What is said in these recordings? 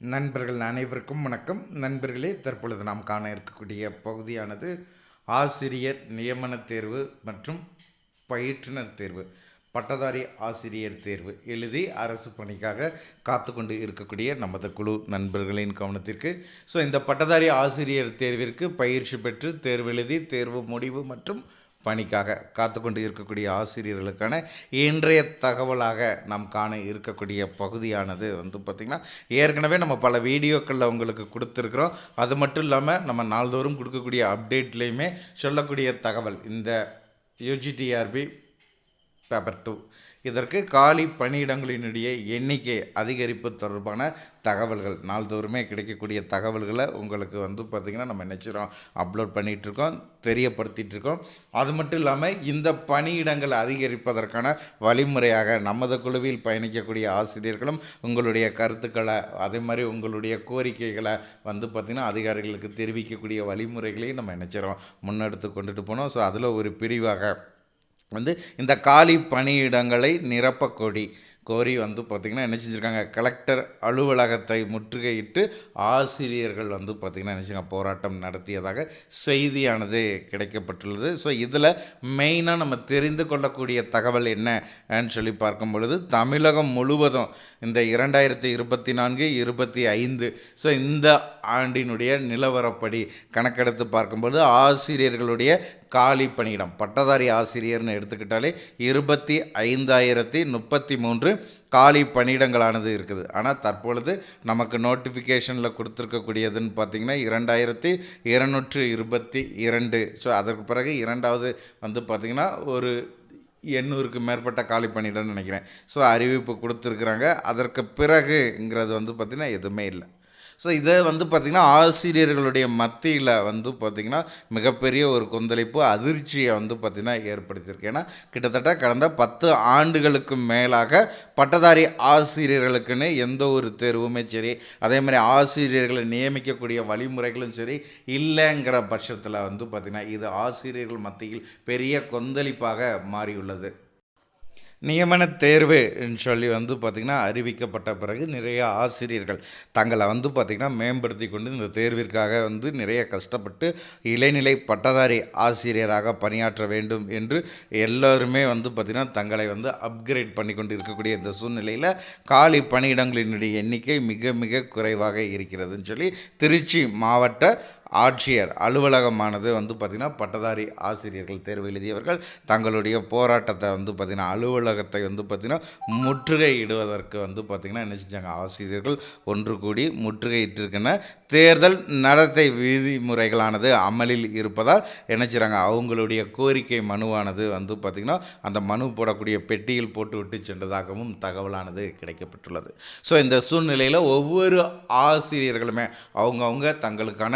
நண்பர்கள் அனைவருக்கும் வணக்கம். நண்பர்களே தற்பொழுது நாம் காண இருக்கக்கூடிய பகுதியானது ஆசிரியர் நியமன தேர்வு மற்றும் பயிற்றுனர் தேர்வு. பட்டதாரி ஆசிரியர் தேர்வு. எழுதி அரசு பணிக்காக காத்து கொண்டு இருக்கக்கூடிய நமது குழு நண்பர்களின் கவனத்திற்கு. ஸோ இந்த பட்டதாரி ஆசிரியர் தேர்விற்கு பயிற்சி பெற்று தேர்வு எழுதி தேர்வு முடிவு மற்றும் பணிக்காக காத்து கொண்டு இருக்கக்கூடிய ஆசிரியர்களுக்கான இன்றைய தகவலாக நாம் காண இருக்கக்கூடிய பகுதியானது வந்து பார்த்திங்கன்னா ஏற்கனவே நம்ம பல வீடியோக்களில் உங்களுக்கு கொடுத்துருக்குறோம். அது மட்டும் இல்லாமல் நம்ம நாள்தோறும் கொடுக்கக்கூடிய அப்டேட்லேயுமே சொல்லக்கூடிய தகவல். இந்த யூஜிடிஆர்பி பேப்பர் டூ இதற்கு காலி பணியிடங்களினுடைய எண்ணிக்கை அதிகரிப்பு தொடர்பான தகவல்கள் நாள்தோறுமே கிடைக்கக்கூடிய தகவல்களை உங்களுக்கு வந்து பார்த்திங்கன்னா நம்ம நினச்சிரோம் அப்லோட் பண்ணிகிட்ருக்கோம் தெரியப்படுத்திகிட்ருக்கோம். அது மட்டும் இல்லாமல் இந்த பணியிடங்கள் அதிகரிப்பதற்கான வழிமுறையாக நமது குழுவில் பயணிக்கக்கூடிய ஆசிரியர்களும் உங்களுடைய கருத்துக்களை அதே மாதிரி உங்களுடைய கோரிக்கைகளை வந்து பார்த்திங்கன்னா அதிகாரிகளுக்கு தெரிவிக்கக்கூடிய வழிமுறைகளையும் நம்ம நினச்சிரோம் முன்னெடுத்து கொண்டுட்டு போனோம். ஸோ அதில் ஒரு பிரிவாக வந்து இந்த காலி பணியிடங்களை நிரப்பக்கூடி கோரி வந்து பார்த்திங்கன்னா என்ன செஞ்சுருக்காங்க? கலெக்டர் அலுவலகத்தை முற்றுகையிட்டு ஆசிரியர்கள் வந்து பார்த்திங்கன்னா என்ன போராட்டம் நடத்தியதாக செய்தியானது கிடைக்கப்பட்டுள்ளது. ஸோ இதில் மெயினாக நம்ம தெரிந்து கொள்ளக்கூடிய தகவல் என்னன்னு சொல்லி பார்க்கும் பொழுது தமிழகம் முழுவதும் இந்த இரண்டாயிரத்தி இருபத்தி நான்கு இருபத்தி ஐந்து ஸோ இந்த ஆண்டினுடைய நிலவரப்படி கணக்கெடுத்து பார்க்கும்போது ஆசிரியர்களுடைய காலி பணியிடம் பட்டதாரி ஆசிரியர்னு எடுத்துக்கிட்டாலே இருபத்தி ஐந்தாயிரத்தி முப்பத்தி மூன்று காலி பணியிடங்களானது இருக்குது. ஆனால் தற்பொழுது நமக்கு நோட்டிஃபிகேஷனில் கொடுத்துருக்கக்கூடியதுன்னு பார்த்திங்கன்னா இரண்டாயிரத்தி இருநூற்று இருபத்தி இரண்டு. ஸோ அதற்கு பிறகு இரண்டாவது வந்து பார்த்திங்கன்னா ஒரு எண்ணூறுக்கு மேற்பட்ட காலி பணியிடம்னு நினைக்கிறேன். ஸோ அறிவிப்பு கொடுத்துருக்குறாங்க. அதற்கு பிறகுங்கிறது வந்து பார்த்திங்கன்னா எதுவுமே இல்லை. ஸோ இதை வந்து பார்த்திங்கன்னா ஆசிரியர்களுடைய மத்தியில் வந்து பார்த்திங்கன்னா மிகப்பெரிய ஒரு கொந்தளிப்பு அதிர்ச்சியை வந்து பார்த்திங்கன்னா ஏற்படுத்தியிருக்கு. ஏன்னா கிட்டத்தட்ட கடந்த பத்து ஆண்டுகளுக்கு மேலாக பட்டதாரி ஆசிரியர்களுக்குன்னு எந்த ஒரு தேர்வுமே சரி அதே மாதிரி ஆசிரியர்களை நியமிக்கக்கூடிய வழிமுறைகளும் சரி இல்லைங்கிற பட்சத்தில் வந்து பார்த்திங்கன்னா இது ஆசிரியர்கள் மத்தியில் பெரிய கொந்தளிப்பாக மாறியுள்ளது. நியமன தேர்வு சொல்லி வந்து பார்த்திங்கன்னா அறிவிக்கப்பட்ட பிறகு நிறைய ஆசிரியர்கள் தங்களை வந்து பார்த்திங்கன்னா மேம்படுத்தி கொண்டு இந்த தேர்விற்காக வந்து நிறைய கஷ்டப்பட்டு இளைநிலை பட்டதாரி ஆசிரியராக பணியாற்ற வேண்டும் என்று எல்லோருமே வந்து பார்த்திங்கன்னா தங்களை வந்து அப்கிரேட் பண்ணி கொண்டு இருக்கக்கூடிய இந்த சூழ்நிலையில் காலி பணியிடங்களினுடைய எண்ணிக்கை மிக மிக குறைவாக இருக்கிறதுன்னு சொல்லி திருச்சி மாவட்ட ஆட்சியர் அலுவலகமானது வந்து பார்த்திங்கன்னா பட்டதாரி ஆசிரியர்கள் தேர்வு எழுதியவர்கள் தங்களுடைய போராட்டத்தை வந்து பார்த்திங்கன்னா அலுவலகத்தை வந்து பார்த்திங்கன்னா முற்றுகையிடுவதற்கு வந்து பார்த்திங்கன்னா என்ன செஞ்சாங்க? ஆசிரியர்கள் ஒன்று கூடி முற்றுகையிட்டிருக்கின்ற தேர்தல் நடத்தை விதிமுறைகளானது அமலில் இருப்பதால் என்ன செய்கிறாங்க அவங்களுடைய கோரிக்கை மனுவானது வந்து பார்த்திங்கன்னா அந்த மனு போடக்கூடிய பெட்டியில் போட்டுவிட்டு சென்றதாகவும் தகவலானது கிடைக்கப்பட்டுள்ளது. ஸோ இந்த சூழ்நிலையில் ஒவ்வொரு ஆசிரியர்களுமே அவங்கவுங்க தங்களுக்கான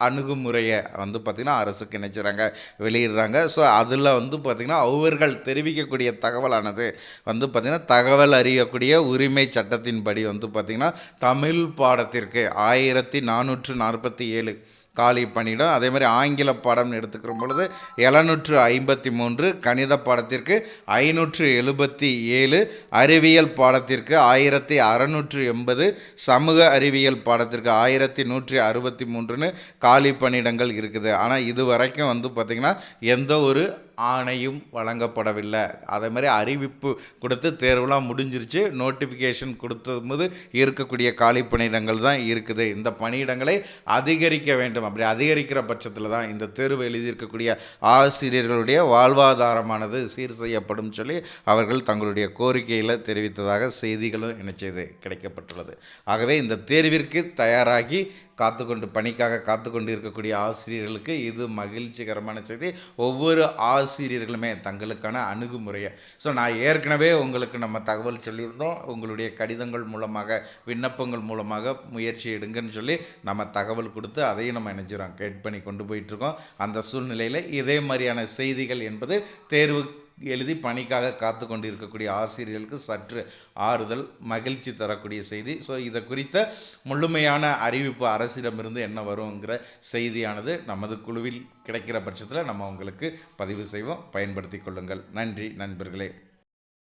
அணுகுமுறையை வந்து பார்த்திங்கன்னா அரசுக்கு நினைச்சுறாங்க வெளியிடுறாங்க. ஸோ அதில் வந்து பார்த்திங்கன்னா அவர்கள் தெரிவிக்கக்கூடிய தகவலானது வந்து பார்த்திங்கன்னா தகவல் அறியக்கூடிய உரிமை சட்டத்தின்படி வந்து பார்த்திங்கன்னா தமிழ் பாடத்திற்கு ஆயிரத்தி நானூற்று நாற்பத்தி ஏழு காலி பணியிடம் அதே மாதிரி ஆங்கில பாடம்னு எடுத்துக்கிற பொழுது எழுநூற்று ஐம்பத்தி மூன்று கணித பாடத்திற்கு ஐநூற்று எழுபத்தி ஏழு அறிவியல் பாடத்திற்கு ஆயிரத்தி அறநூற்று எண்பது சமூக அறிவியல் பாடத்திற்கு ஆயிரத்தி நூற்றி அறுபத்தி மூன்றுன்னு காலி பணியிடங்கள் இருக்குது. ஆனால் இது வரைக்கும் வந்து பார்த்திங்கன்னா எந்த ஒரு ஆணையும் வழங்கப்படவில்லை. அதே மாதிரி அறிவிப்பு கொடுத்து தேர்வுலாம் முடிஞ்சிருச்சு. நோட்டிஃபிகேஷன் கொடுத்தபோது இருக்கக்கூடிய காலி பணியிடங்கள் தான் இருக்குது. இந்த பணியிடங்களை அதிகரிக்க வேண்டும். அப்படி அதிகரிக்கிற பட்சத்தில் தான் இந்த தேர்வு எழுதியிருக்கக்கூடிய ஆசிரியர்களுடைய வாழ்வாதாரமானது சீர் செய்யப்படும் சொல்லி அவர்கள் தங்களுடைய கோரிக்கையில் தெரிவித்ததாக செய்திகளும் இணைச்சது கிடைக்கப்பட்டுள்ளது. ஆகவே இந்த தேர்விற்கு தயாராகி காத்து கொண்டு பணிக்காக காத்து கொண்டு இருக்கக்கூடிய ஆசிரியர்களுக்கு இது மகிழ்ச்சிகரமான செய்தி. ஒவ்வொரு ஆசிரியர்களுமே தங்களுக்கான அணுகுமுறையை. ஸோ நான் ஏற்கனவே உங்களுக்கு நம்ம தகவல் சொல்லியிருந்தோம். உங்களுடைய கடிதங்கள் மூலமாக விண்ணப்பங்கள் மூலமாக முயற்சி எடுங்கன்னு சொல்லி நம்ம தகவல் கொடுத்து அதையும் நம்ம நினைச்சிடோம் கேட் பண்ணி கொண்டு போயிட்டுருக்கோம். அந்த சூழ்நிலையில் இதே மாதிரியான செய்திகள் என்பது தேர்வு எழுதி பணிக்காக காத்து கொண்டு இருக்கக்கூடிய ஆசிரியர்களுக்கு சற்று ஆறுதல் மகிழ்ச்சி தரக்கூடிய செய்தி. ஸோ இதை குறித்த முழுமையான அறிவிப்பு அரசிடமிருந்து என்ன வருங்கிற செய்தியானது நமது குழுவில் கிடைக்கிற பட்சத்தில் நம்ம உங்களுக்கு பதிவு செய்வோம். பயன்படுத்தி கொள்ளுங்கள். நன்றி நண்பர்களே.